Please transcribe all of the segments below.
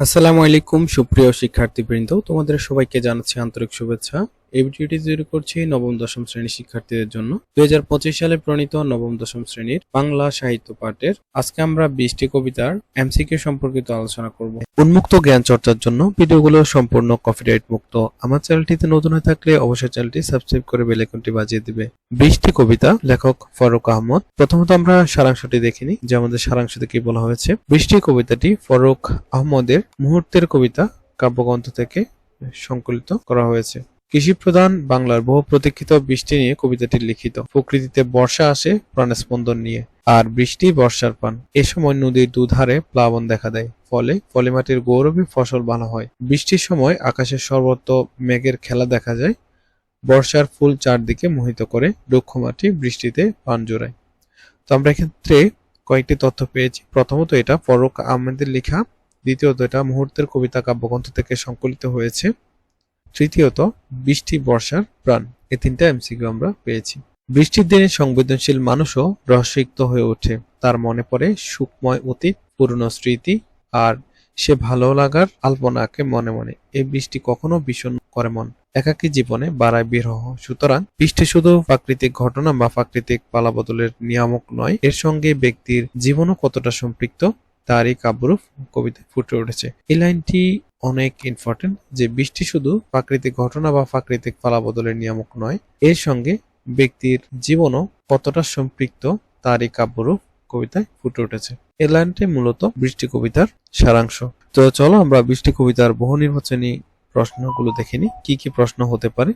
আসসালামু আলাইকুম সুপ্রিয় শিক্ষার্থীবৃন্দ। তোমাদের সবাইকে জানাচ্ছি আন্তরিক শুভেচ্ছা। এই ভিডিওটি তৈরি করছি নবম, দশম শ্রেণির শিক্ষার্থীদের জন্য। দুই হাজার পঁচিশ সালে প্রণীত নবম, দশম শ্রেণির বাংলা সাহিত্য পাঠের আজকে আমরা বিশটি কবিতার এমসিকিউ সম্পর্কিত আলোচনা করব। উন্মুক্ত জ্ঞান চর্চার জন্য ভিডিওগুলো সম্পূর্ণ কপিরাইট মুক্ত। আমার চ্যানেলটিতে নতুন হয়ে থাকলে অবশ্যই চ্যানেলটি সাবস্ক্রাইব করে বেল আইকনটি বাজিয়ে দিবে। বৃষ্টি কবিতা, লেখক ফারুক আহমদ। প্রথমত আমরা সারাংশটি দেখিনি যে আমাদের সারাংশতে কি বলা হয়েছে। বৃষ্টি কবিতাটি ফারুক আহমদের মুহূর্তের কবিতা কাব্যগ্রন্থ থেকে সংকলিত করা হয়েছে। কৃষি প্রধান বাংলার বহু প্রতীক্ষিত বৃষ্টি নিয়ে কবিতাটি লিখিত। প্রকৃতিতে বর্ষা আসে প্রাণের স্পন্দন নিয়ে, আর বৃষ্টি বর্ষার পান। এ সময় নদীর দুধারে প্লাবন দেখা দেয়, ফলে ফলে মাটির গৌরবে ফসল ভালো হয়। বৃষ্টির সময় আকাশের সর্বত্র মেঘের খেলা দেখা যায়, বর্ষার ফুল চারদিকে মোহিত করে রুক্ষ মাটি বৃষ্টিতে পান জোড়ায়। তো আমরা এক্ষেত্রে কয়েকটি তথ্য পেয়েছি। প্রথমত এটা ফরুক আহমেদের লেখা, দ্বিতীয়ত এটা মুহূর্তের কবিতা কাব্যগ্রন্থ থেকে সংকলিত হয়েছে। তৃতীয়ত, বৃষ্টি, বর্ষার প্রাণ। এই তিনটা এমসিকিউ আমরা পেয়েছি। বৃষ্টির দিনে সংবেদনশীল মানুষও রহস্যিক্ত হয়ে ওঠে। তার মনে পড়ে সুখময় অতীত, পুরনো স্মৃতি, আর সে ভালো লাগার আলপনাকে মনে মনে। এই বৃষ্টি কখনো বিষণ্ণ করে মন। একাকী জীবনে বাড়ায় বিরহ সুতরাং বৃষ্টি শুধু প্রাকৃতিক ঘটনা বা প্রাকৃতিক পালাবদলের নিয়ামক নয়, এর সঙ্গে ব্যক্তির জীবনও কতটা সম্পৃক্ত তারই কাব্যরূপ কবিতায় ফুটে উঠেছে। এই লাইনটি অনেক ইম্পর্টেন্ট যে বৃষ্টি শুধু প্রাকৃতিক ঘটনা বা প্রাকৃতিক পালাবদলের নিয়ামক নয়, এর সঙ্গে ব্যক্তির জীবনও কতটা সম্পৃক্ত তারই কাব্যরূপ কবিতায় ফুটে উঠেছে। এই লাইনটি মূলত বৃষ্টি কবিতার সারাংশ। তো চলো আমরা বৃষ্টি কবিতার বহু নির্বাচনী প্রশ্নগুলো দেখে নিই, কি কি প্রশ্ন হতে পারে।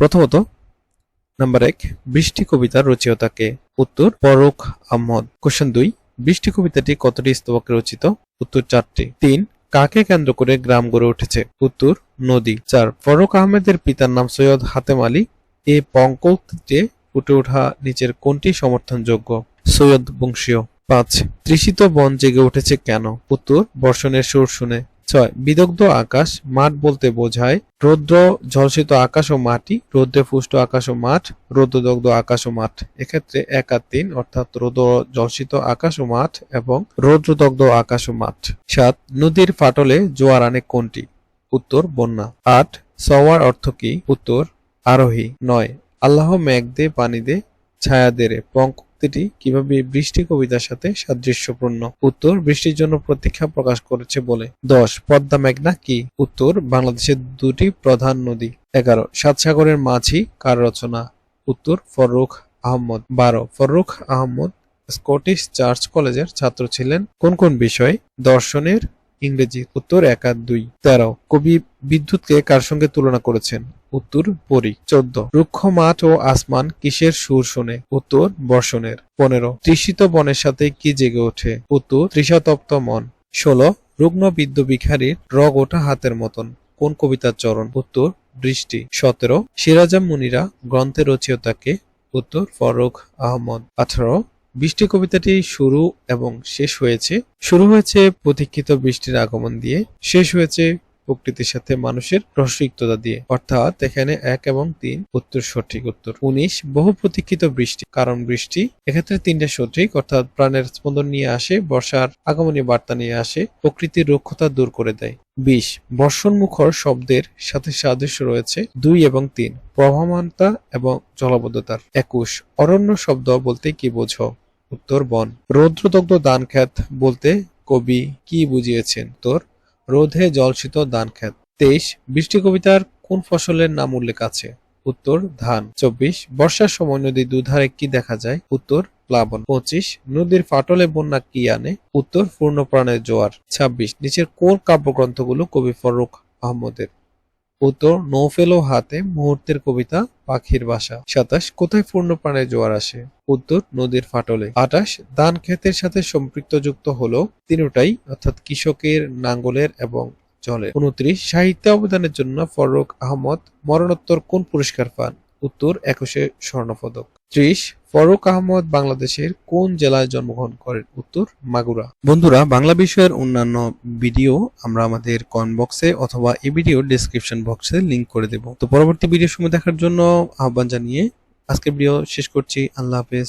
প্রথমত, নাম্বার এক, বৃষ্টি কবিতার রচয়িতাকে উত্তর পরক আহমদ। কোশ্চেন দুই বৃষ্টি কবিতাটি কতটি স্তবকে রচিত? উত্তর চারটি। তিন, কাকে কেন্দ্র করে গ্রাম গড়ে উঠেছে? উত্তর, নদী। চার, ফরুক আহমেদের পিতার নাম সৈয়দ হাতেম আলী। এ পঙ্কে ফুটে ওঠা নিচের কোনটি সমর্থনযোগ্য? সৈয়দ বংশীয়। পাঁচ, তৃষিত বন জেগে উঠেছে কেন? উত্তর, বর্ষণের সুর শুনে। ছয়, বিদগ্ধ আকাশ, মাঠ বলতে বোঝায় রৌদ্র, ঝলসিত আকাশ ও মাটি, রৌদ্রে পুষ্ট আকাশ ও মাঠ, রৌদ্রদগ্ধ আকাশ ও মাঠ। এক্ষেত্রে এক আর তিন, অর্থাৎ রৌদ্র জলসিত আকাশ ও মাঠ এবং রৌদ্রদগ্ধ আকাশ ও মাঠ। সাত, নদীর ফাটলে জোয়ার আনে কোনটি? উত্তর, বন্যা। আট, সওয়ার অর্থ কি? উত্তর, আরোহী। নয়, আল্লাহ মেঘ দে পানি দে ছায়া দে রে পঙ্ক্তিটি কীভাবে বৃষ্টি কবিতার সাথে সাদৃশ্যপূর্ণ? উত্তর, বৃষ্টির জন্য প্রতীক্ষা প্রকাশ করেছে বলে। দশ, পদ্মা মেঘনা কি? উত্তর, বাংলাদেশের দুটি প্রধান নদী। এগারো, সাত সাগরের মাঝি কার রচনা? উত্তর, ফররুখ আহমদ। বারো, ফররুখ আহমদ স্কটিশ চার্চ কলেজের ছাত্র ছিলেন। কোন কোন বিষয়? দর্শনের ইংরেজি, উত্তর এক আর দুই। তেরো, কবি বিদ্যুৎকে কার সঙ্গে তুলনা করেছেন? উত্তর পরি। চোদ্দ, রুক্ষ মাঠ ও আসমান কিসের সুর শোনে? উত্তর বর্ষণের। পনেরো, তৃষিত বনের সাথে কি জেগে ওঠে? উত্তর তৃষাতপ্ত মন। ষোলো, রুগ্ন বিদ্য বিখারীর রগ ওঠা হাতের মতন। কোন কবিতার চরণ? উত্তর বৃষ্টি সতেরো, সিরাজাম মুনিরা গ্রন্থের রচয়িতাকে। উত্তর ফরুক আহমদ। আঠারো বৃষ্টি কবিতাটি শুরু এবং শেষ হয়েছে। শুরু হয়েছে প্রতীক্ষিত বৃষ্টির আগমন দিয়ে। শেষ হয়েছে প্রকৃতির সাথে মানুষের রসিকতা দিয়ে। অর্থাৎ এখানে এক এবং তিন উত্তর সঠিক উত্তর। উনিশ, বহু প্রতীক্ষিত বৃষ্টি। কারণ বৃষ্টি এক্ষেত্রে তিনটা সঠিক, অর্থাৎ প্রাণের স্পন্দন নিয়ে আসে, বর্ষার আগমনী বার্তা নিয়ে আসে, প্রকৃতির রক্ষতা দূর করে দেয়। বিশ বর্ষণ মুখর শব্দের সাথে সাদৃশ্য রয়েছে দুই এবং তিন প্রভামানতা এবং জলাবদ্ধতার। একুশ, অরণ্য শব্দ বলতে কি বোঝো? উত্তর বন। রৌদ্রদগ্ধ দান খ্যাত বলতে কবি কি বুঝিয়েছেন? তোর রোধে জলসিত খ্যাত তেইশ, বৃষ্টি কবিতার কোন ফসলের নাম উল্লেখ আছে? উত্তর, ধান। চব্বিশ, বর্ষার সময় নদী দুধারে কি দেখা যায়? উত্তর, প্লাবন। পঁচিশ, নদীর ফাটলে বন্যা কি আনে? উত্তর, পূর্ণপ্রাণের জোয়ার। ছাব্বিশ, নিচের কোন কাব্যগ্রন্থগুলো কবি ফরুক আহমদের? উত্তর, নৌফেল হাতে মুহূর্তের কবিতা, পাখির বাসা। সাতাশ, কোথায় পূর্ণ প্রাণে জোয়ার আসে? উত্তর, নদীর ফাটলে। আটাশ ধান ক্ষেতের সাথে সম্পৃক্ত যুক্ত হলো তিনটাই, অর্থাৎ কৃষকের নাঙ্গলের এবং জলের। উনত্রিশ, সাহিত্য অবদানের জন্য ফরুক আহমদ মরণোত্তর কোন পুরস্কার পান? উত্তর, একুশে স্বর্ণপদক। ত্রিশ, ফরুক আহমদ বাংলাদেশের কোন জেলায় জন্মগ্রহণ করেন? উত্তর, মাগুরা। বন্ধুরা, বাংলা বিষয়ের অন্যান্য ভিডিও আমরা আমাদের কমেন্ট বক্সে অথবা এই ভিডিও ডিসক্রিপশন বক্সে লিংক করে দেব। তো পরবর্তী ভিডিও সময় দেখার জন্য আহ্বান জানিয়ে আজকের ভিডিও শেষ করছি। আল্লাহ হাফেজ।